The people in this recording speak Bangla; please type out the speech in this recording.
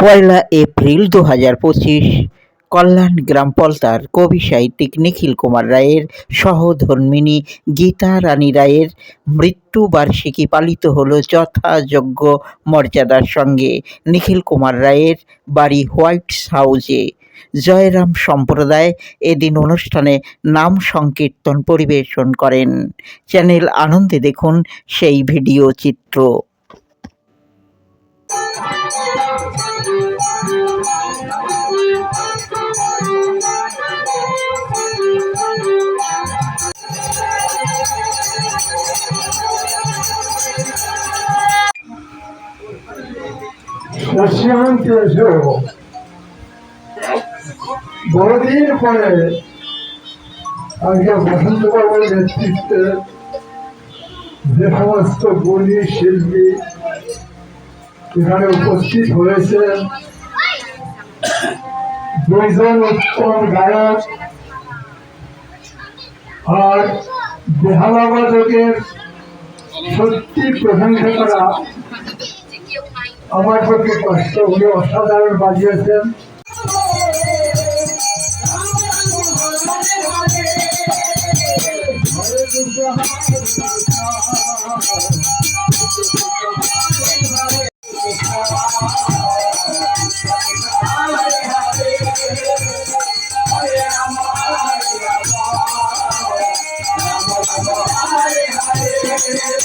পয়লা এপ্রিল দু হাজার পঁচিশ, কল্যাণ গ্রাম পলতার কবি সাহিত্যিক নিখিল কুমার রায়ের সহধর্মিনী গীতা রানী রায়ের মৃত্যুবার্ষিকী পালিত হলো যথাযোগ্য মর্যাদার সঙ্গে। নিখিল কুমার রায়ের বাড়ি হোয়াইট হাউজে জয়রাম সম্প্রদায় এদিন অনুষ্ঠানে নাম সংকীর্তন পরিবেশন করেন। চ্যানেল আনন্দে দেখুন সেই ভিডিও চিত্র। পশ্চিমাঞ্চে এসেও বহুদিন পরে আজকে বসন্ত বাবুর নেতৃত্বে যে সমস্ত গুণী শিল্পী এখানে উপস্থিত হয়েছে দুইজন উত্তম গায়ক আর বেহালাবাদকের সত্যি প্রশংসা করা আমার প্রচুর কষ্ট উনি অসাধারণ বাজিয়েছেন Yeah.